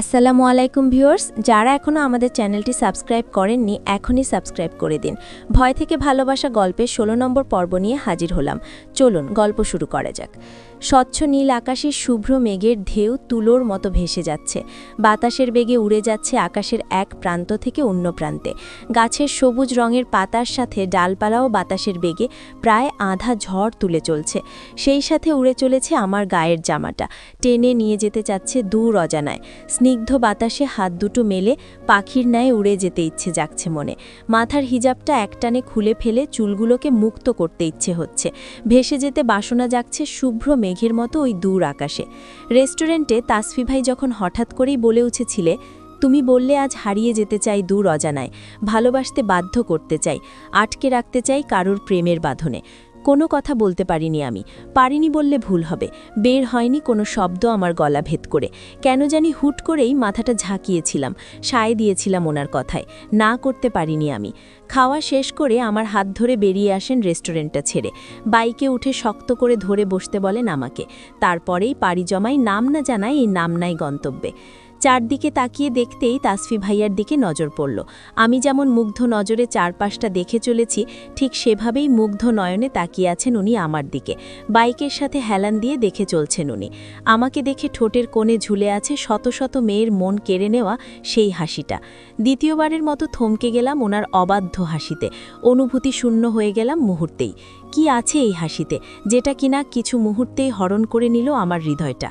আসসালামু আলাইকুম ভিউয়ার্স, যারা এখনও আমাদের চ্যানেলটি সাবস্ক্রাইব করেননি, এখনই সাবস্ক্রাইব করে দিন। ভয় থেকে ভালোবাসা গল্পের ষোলো নম্বর পর্ব নিয়ে হাজির হলাম। চলুন, গল্প শুরু করা যাক। স্বচ্ছ নীল আকাশের শুভ্র মেঘের ঢেউ তুলোর মতো ভেসে যাচ্ছে। বাতাসের বেগে উড়ে যাচ্ছে আকাশের এক প্রান্ত থেকে অন্য প্রান্তে। গাছের সবুজ রঙের পাতার সাথে ডালপালাও বাতাসের বেগে প্রায় আধা ঝড় তুলে চলছে। সেই সাথে উড়ে চলেছে আমার গায়ের জামাটা। টেনে নিয়ে যেতে চাচ্ছে দূর অজানায়। স্নিগ্ধ বাতাসে হাত দুটো মেলে পাখির ন্যায় উড়ে যেতে ইচ্ছে যাচ্ছে মনে। মাথার হিজাবটা একটানে খুলে ফেলে চুলগুলোকে মুক্ত করতে ইচ্ছে হচ্ছে। ভেসে যেতে বাসনা জাগছে শুভ্র মেঘের মতো ওই দূর আকাশে। রেস্টুরেন্টে তাসফি ভাই যখন হঠাৎ করেই বলে উঠেছিলে, তুমি বললে আজ হারিয়ে যেতে চাই দূর অজানায়, ভালোবাসতে বাধ্য করতে চাই, আটকে রাখতে চাই কারোর প্রেমের বাঁধনে। কোনো কথা বলতে পারিনি আমি। পারিনি বললে ভুল হবে। বের হয়নি কোনো শব্দ আমার গলা ভেদ করে। কেন জানি হুট করেই মাথাটা ঝাঁকিয়েছিলাম। সায় দিয়েছিলাম ওনার কথায়। না করতে পারিনি আমি। খাওয়া শেষ করে আমার হাত ধরে বেরিয়ে আসেন রেস্টুরেন্টটা ছেড়ে। বাইকে উঠে শক্ত করে ধরে বসতে বলেন আমাকে। তারপরেই পাড়ি জমাই নাম না জানায় এই নাম নাই গন্তব্যে। চারদিকে তাকিয়ে দেখতেই তাসফি ভাইয়ার দিকে নজর পড়ল। আমি যেমন মুগ্ধ নজরে চারপাশটা দেখে চলেছি, ঠিক সেভাবেই মুগ্ধ নয়নে তাকিয়ে আছেন উনি আমার দিকে। বাইকের সাথে হেলান দিয়ে দেখে চলছেন উনি। আমাকে দেখে ঠোঁটের কোণে ঝুলে আছে শত শত মেয়ের মন কেড়ে নেওয়া সেই হাসিটা। দ্বিতীয়বারের মতো থমকে গেলাম ওনার অবাধ্য হাসিতে। অনুভূতি শূন্য হয়ে গেলাম মুহূর্তেই। কি আছে এই হাসিতে, যেটা কিনা কিছু মুহূর্তেই হরণ করে নিল আমার হৃদয়টা।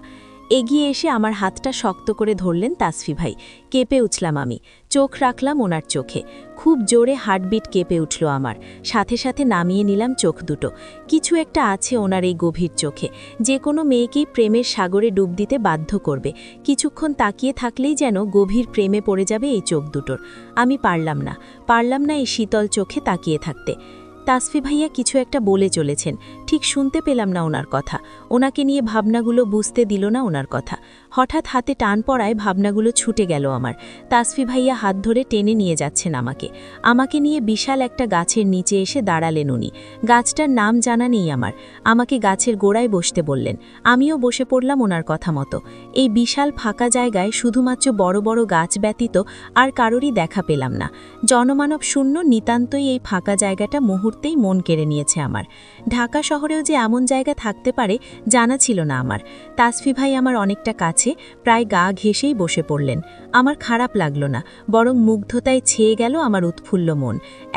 এগিয়ে এসে আমার হাতটা শক্ত করে ধরলেন তাসফি ভাই। কেঁপে উঠলাম আমি। চোখ রাখলাম ওনার চোখে। খুব জোরে হার্টবিট কেঁপে উঠল আমার। সাথে সাথে নামিয়ে নিলাম চোখ দুটো। কিছু একটা আছে ওনার এই গভীর চোখে। যে কোনো মেয়েকেই প্রেমের সাগরে ডুব দিতে বাধ্য করবে। কিছুক্ষণ তাকিয়ে থাকলেই যেন গভীর প্রেমে পড়ে যাবে এই চোখ দুটোর। আমি পারলাম না। পারলাম না এই শীতল চোখে তাকিয়ে থাকতে। তাসফি ভাইয়া কিছু একটা বলে চলেছেন। ঠিক শুনতে পেলাম না ওনার কথা। ওনাকে নিয়ে ভাবনাগুলো বুঝতে দিল না ওনার কথা। হঠাৎ হাতে টান পড়ায় ভাবনাগুলো ছুটে গেল আমার। তাসফি ভাইয়া হাত ধরে টেনে নিয়ে যাচ্ছেন আমাকে। আমাকে নিয়ে বিশাল একটা গাছের নিচে এসে দাঁড়ালেন উনি। গাছটার নাম জানা নেই আমার। আমাকে গাছের গোড়ায় বসতে বললেন। আমিও বসে পড়লাম ওনার কথা মতো। এই বিশাল ফাঁকা জায়গায় শুধুমাত্র বড় বড় গাছ ব্যতীত আর কারোরই দেখা পেলাম না। জনমানব শূন্য নিতান্তই এই ফাঁকা জায়গাটা মুহূর্তেই মন কেড়ে নিয়েছে আমার। ঢাকা শহরেও যে এমন জায়গা থাকতে পারে, জানা ছিল না আমার। তাসফি ভাই আমার অনেকটা কাছে, প্রায় গা ঘেঁষেই বসে পড়লেন। আমার খারাপ লাগল না, বরং মুগ্ধতায় ছেয়ে গেল আমার উৎফুল্ল মন।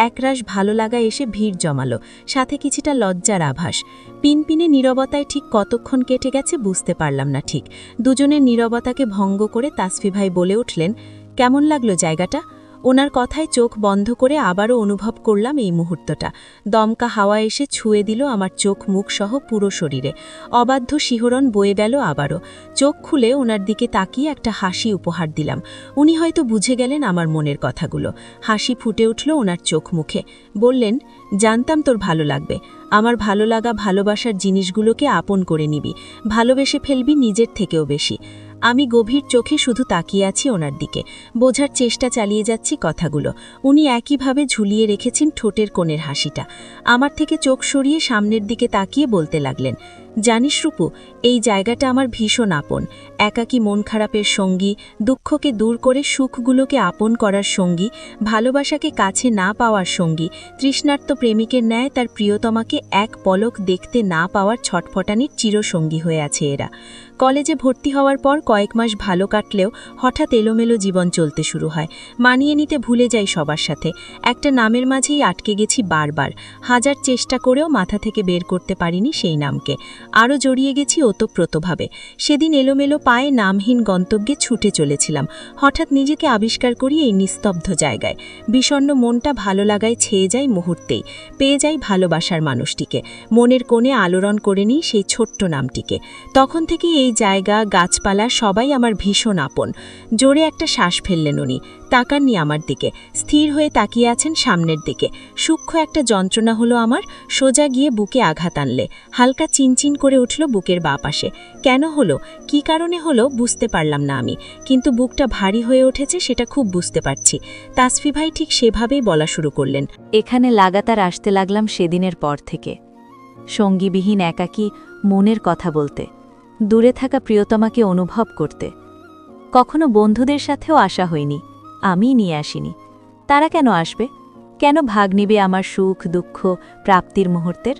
একরাশ ভালো লাগা এসে ভিড় জমালো, সাথে কিছুটা লজ্জার আভাস। পিনপিনে নীরবতায় ঠিক কতক্ষণ কেটে গেছে বুঝতে পারলাম না ঠিক। দুজনের নীরবতাকে ভঙ্গ করে তাসফি ভাই বলে উঠলেন, কেমন লাগল জায়গাটা? ওনার কথায় চোখ বন্ধ করে আবারও অনুভব করলাম এই মুহূর্তটা। দমকা হাওয়া এসে ছুঁয়ে দিল আমার চোখ মুখ সহ পুরো শরীরে। অবাধ্য শিহরণ বয়ে গেল আবারও। চোখ খুলে ওনার দিকে তাকিয়ে একটা হাসি উপহার দিলাম। উনি হয়তো বুঝে গেলেন আমার মনের কথাগুলো। হাসি ফুটে উঠল ওনার চোখ মুখে। বললেন, জানতাম তোর ভালো লাগবে। আমার ভালো লাগা ভালোবাসার জিনিসগুলোকে আপন করে নিবি। ভালোবেসে ফেলবি নিজের থেকেও বেশি। আমি গভীর চোখে শুধু তাকিয়ে আছি ওনার দিকে। বোঝার চেষ্টা চালিয়ে যাচ্ছি কথাগুলো। উনি একইভাবে ঝুলিয়ে রেখেছেন ঠোঁটের কোণের হাসিটা। আমার থেকে চোখ সরিয়ে সামনের দিকে তাকিয়ে বলতে লাগলেন জানিস রূপু, এই জায়গাটা আমার ভীষণ আপন। একাকী মন খারাপের সঙ্গী, দুঃখকে দূর করে সুখগুলোকে আপন করার সঙ্গী, ভালোবাসাকে কাছে না পাওয়ার সঙ্গী, তৃষ্ণার্ত প্রেমিকের ন্যায় তার প্রিয়তমাকে এক পলক দেখতে না পাওয়ার ছটফটানির চিরসঙ্গী হয়ে আছে এরা। কলেজে ভর্তি হওয়ার পর কয়েক মাস ভালো কাটলেও হঠাৎ এলোমেলো জীবন চলতে শুরু হয়। মানিয়ে নিতে ভুলে যাই সবার সাথে। একটা নামের মাঝেই আটকে গেছি বারবার। হাজার চেষ্টা করেও মাথা থেকে বের করতে পারিনি সেই নামকে। আরও জড়িয়ে গেছি ওতপ্রোতভাবে। সেদিন এলোমেলো পায়ে নামহীন গন্তব্যে ছুটে চলেছিলাম। হঠাৎ নিজেকে আবিষ্কার করি এই নিস্তব্ধ জায়গায়। বিষণ্ণ মনটা ভালো লাগায় ছেয়ে যায় মুহূর্তেই। পেয়ে যাই ভালোবাসার মানুষটিকে। মনের কোণে আলোড়ন করে নিই সেই ছোট্ট নামটিকে। তখন থেকেই এই জায়গা, গাছপালা সবাই আমার ভীষণ আপন। জোরে একটা শ্বাস ফেললেন উনি। তাকাননি আমার দিকে, স্থির হয়ে তাকিয়ে আছেন সামনের দিকে। সূক্ষ্ম একটা যন্ত্রণা হলো আমার, সোজা গিয়ে বুকে আঘাত আনলে। হালকা চিনচিন করে উঠল বুকের বা পাশে। কেন হলো? কি কারণে হলো? বুঝতে পারলাম না আমি। কিন্তু বুকটা ভারী হয়ে উঠেছে সেটা খুব বুঝতে পারছি। তাসফি ভাই ঠিক সেভাবেই বলা শুরু করলেন। এখানে লাগাতার আসতে লাগলাম সেদিনের পর থেকে। সঙ্গীবিহীন, একাকী, মনের কথা বলতে। দূরে থাকা প্রিয়তমাকে অনুভব করতে। কখনো বন্ধুদের সাথেও আসা হয়নি। আমিই নিয়ে আসিনি। তারা কেন আসবে? কেন ভাগ নেবে আমার সুখ, দুঃখ, প্রাপ্তির মুহূর্তের?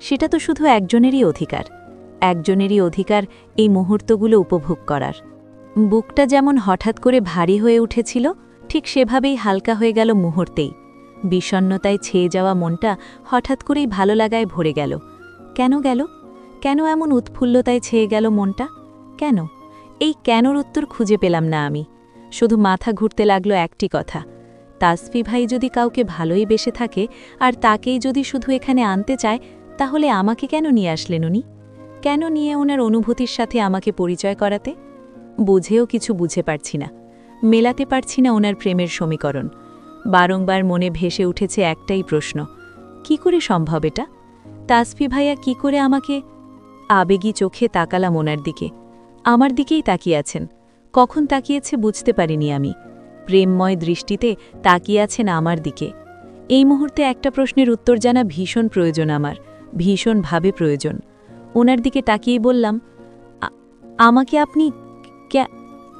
সেটা তো শুধু একজনেরই অধিকার। একজনেরই অধিকার এই মুহূর্তগুলো উপভোগ করার। বুকটা যেমন হঠাৎ করে ভারী হয়ে উঠেছিল, ঠিক সেভাবেই হালকা হয়ে গেল মুহূর্তেই। বিষণ্নতায় ছেয়ে যাওয়া মনটা হঠাৎ করেই ভালো লাগায় ভরে গেল। কেন গেল? কেন এমন উৎফুল্লতায় ছেয়ে গেল মনটা? কেন? এই কেনর উত্তর খুঁজে পেলাম না আমি। শুধু মাথা ঘুরতে লাগল একটি কথা। তাসফি ভাই যদি কাউকে ভালোই বেসে থাকে, আর তাকেই যদি শুধু এখানে আনতে চায়, তাহলে আমাকে কেন নিয়ে আসলেন উনি? কেন নিয়ে ওনার অনুভূতির সাথে আমাকে পরিচয় করাতে? বুঝেও কিছু বুঝে পারছি না। মেলাতে পারছি না ওনার প্রেমের সমীকরণ। বারংবার মনে ভেসে উঠেছে একটাই প্রশ্ন, কি করে সম্ভব এটা? তাসফি ভাইয়া কি করে আমাকে? আবেগী চোখে তাকালাম ওনার দিকে। আমার দিকেই তাকিয়ে আছেন। কখন তাকিয়েছে বুঝতে পারিনি আমি। প্রেমময় দৃষ্টিতে তাকিয়ে আছেন আমার দিকে। এই মুহূর্তে একটা প্রশ্নের উত্তর জানা ভীষণ প্রয়োজন আমার, ভীষণভাবে প্রয়োজন। ওনার দিকে তাকিয়ে বললাম আমাকে আপনি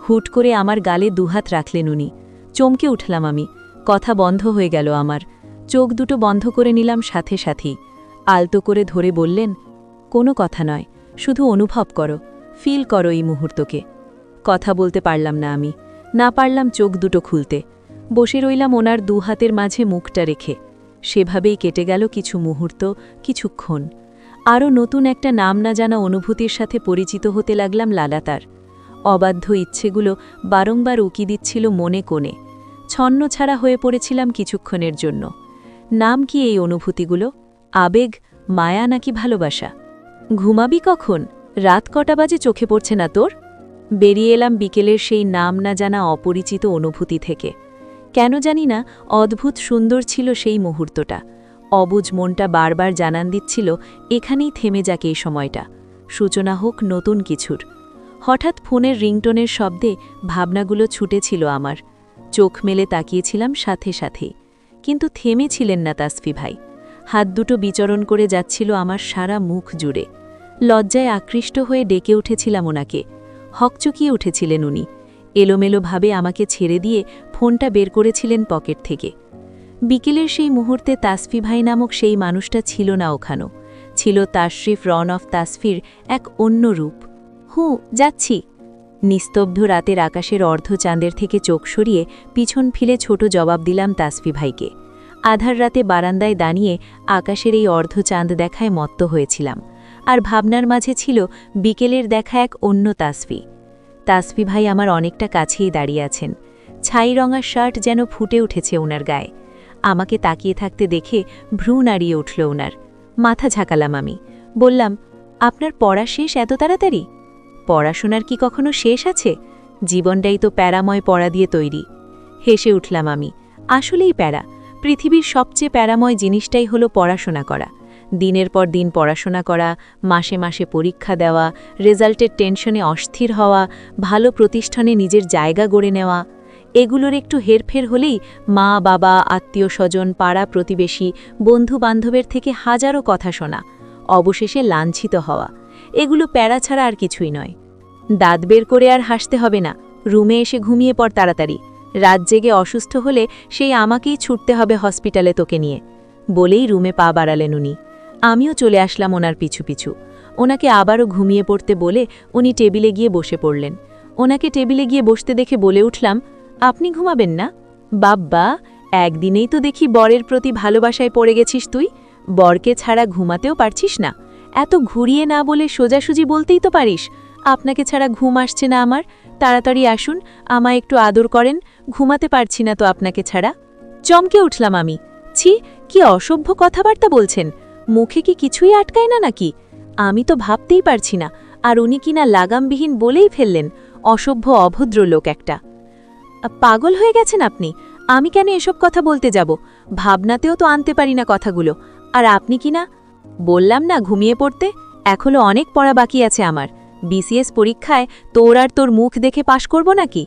হুট করে আমার গালে দুহাত রাখলেন উনি। চমকে উঠলাম আমি। কথা বন্ধ হয়ে গেল আমার। চোখ দুটো বন্ধ করে নিলাম সাথে সাথেই। আলতো করে ধরে বললেন, কোনো কথা নয়, শুধু অনুভব করো ফিল করো এই মুহূর্তকে। কথা বলতে পারলাম না আমি। না পারলাম চোখ দুটো খুলতে। বসে রইলাম ওনার দু হাতের মাঝে মুখটা রেখে। সেভাবেই কেটে গেল কিছু মুহূর্ত, কিছুক্ষণ। আরও নতুন একটা নাম না জানা অনুভূতির সাথে পরিচিত হতে লাগলাম লালাতার অবাধ্য ইচ্ছেগুলো বারংবার উকি দিচ্ছিল মনে কোণে। ছন্ন ছাড়া হয়ে পড়েছিলাম কিছুক্ষণের জন্য। নাম কি এই অনুভূতিগুলো? আবেগ, মায়া নাকি ভালোবাসা? ঘুমাবি কখন? রাত কটা বাজে চোখে পড়ছে না তোর? বেরিয়ে এলাম বিকেলের সেই নাম না জানা অপরিচিত অনুভূতি থেকে। কেন জানি না, অদ্ভুত সুন্দর ছিল সেই মুহূর্তটা। অবুজ মনটা বারবার জানান দিচ্ছিল, এখানেই থেমে যাক এই সময়টা। সূচনা হোক নতুন কিছুর। হঠাৎ ফোনের রিংটোনের শব্দে ভাবনাগুলো ছুটেছিল আমার। চোখ মেলে তাকিয়েছিলাম সাথে সাথেই কিন্তু থেমেছিলেন না তাসফি ভাই। হাত দুটো বিচরণ করে যাচ্ছিল আমার সারা মুখ জুড়ে। লজ্জায় আকৃষ্ট হয়ে ডেকে উঠেছিলাম ওনাকে। হকচকিয়ে উঠেছিলেন উনি। এলোমেলোভাবে আমাকে ছেড়ে দিয়ে ফোনটা বের করেছিলেন পকেট থেকে। বিকেলের সেই মুহূর্তে তাসফি ভাই নামক সেই মানুষটা ছিল না ওখানো। ছিল তাশরিফ রন অফ তাসফির এক অন্য রূপ। হু, যাচ্ছি। নিস্তব্ধ রাতের আকাশের অর্ধচাঁদের থেকে চোখ সরিয়ে পিছন ফিলে ছোট জবাব দিলাম তাসফি ভাইকে। আধার রাতে বারান্দায় দাঁড়িয়ে আকাশের এই অর্ধচাঁদ দেখায় মত্ত হয়েছিলাম। আর ভাবনার মাঝে ছিল বিকেলের দেখা এক অন্য তাসফি। তাসফি ভাই আমার অনেকটা কাছেই দাঁড়িয়ে আছেন। ছাই রঙা শার্ট যেন ফুটে উঠেছে ওনার গায়ে। আমাকে তাকিয়ে থাকতে দেখে ভ্রু নাড়িয়ে উঠল ওনার মাথা ঝাঁকালাম আমি। বললাম, আপনার পড়া শেষ এত তাড়াতাড়ি? পড়াশোনার কি কখনো শেষ আছে? জীবনটাই তো প্যারাময় পড়া দিয়ে তৈরি। হেসে উঠলাম আমি। আসলেই প্যারা। পৃথিবীর সবচেয়ে প্যারাময় জিনিসটাই হলো পড়াশোনা করা। দিনের পর দিন পড়াশোনা করা, মাসে মাসে পরীক্ষা দেওয়া, রেজাল্টের টেনশনে অস্থির হওয়া, ভালো প্রতিষ্ঠানে নিজের জায়গা গড়ে নেওয়া, এগুলোর একটু হেরফের হলেই মা, বাবা, আত্মীয় স্বজন, পাড়া প্রতিবেশী বন্ধু বান্ধবের থেকে হাজারো কথা শোনা, অবশেষে লাঞ্ছিত হওয়া। এগুলো প্যারা ছাড়া আর কিছুই নয়। দাঁত বের করে আর হাসতে হবে না, রুমে এসে ঘুমিয়ে পড় তাড়াতাড়ি। রাত জেগে অসুস্থ হলে সেই আমাকেই ছুটতে হবে হসপিটালে তোকে নিয়ে, বলেই রুমে পা বাড়ালেন উনি। আমিও চলে আসলাম ওনার পিছু পিছু। ওনাকে আবারও ঘুমিয়ে পড়তে বলে উনি টেবিলে গিয়ে বসে পড়লেন। ওনাকে টেবিলে গিয়ে বসতে দেখে বলে উঠলাম, আপনি ঘুমাবেন না? বাব্বা, একদিনেই তো দেখি বরের প্রতি ভালোবাসায় পড়ে গেছিস তুই। বরকে ছাড়া ঘুমাতেও পারছিস না। এত ঘুরিয়ে না বলে সোজাসুজি বলতেই তো পারিস। আপনাকে ছাড়া ঘুম আসছে না আমার। তাড়াতাড়ি আসুন, আমায় একটু আদর করেন। ঘুমাতে পারছি না তো আপনাকে ছাড়া। চমকে উঠলাম আমি। ছি, কি অসভ্য কথাবার্তা বলছেন। মুখে কি কিছুই আটকায় না নাকি? আমি তো ভাবতেই পারছি না, আর উনি কিনা লাগামবিহীন বলেই ফেললেন, অসভ্য অভদ্র লোক একটা। পাগল হয়ে গেছেন আপনি, আমি কেন এসব কথা বলতে যাব? ভাবনাতেও তো আনতে পারি না কথাগুলো, আর আপনি কি না? বললাম না ঘুমিয়ে পড়তে, এখনও অনেক পড়া বাকি আছে আমার। বিসিএস পরীক্ষায় তোর আর তোর মুখ দেখে পাশ করব নাকি?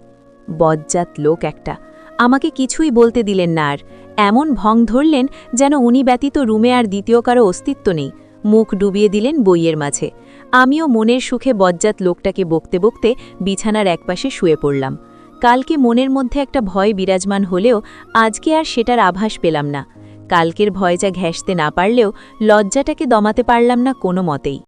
বজ্জাত লোক একটা, আমাকে কিছুই বলতে দিলেন না আর এমন ভং ধরলেন যেন উনি ব্যতীত রুমে আর দ্বিতীয় কারও অস্তিত্ব নেই। মুখ ডুবিয়ে দিলেন বইয়ের মাঝে। আমিও মনের সুখে বজ্জাত লোকটাকে বকতে বকতে বিছানার একপাশে শুয়ে পড়লাম। কালকে মনের মধ্যে একটা ভয় বিরাজমান হলেও আজকে আর সেটার আভাস পেলাম না। কালকের ভয় যা ঘেঁষতে না পারলেও লজ্জাটাকে দমাতে পারলাম না কোনো মতেই।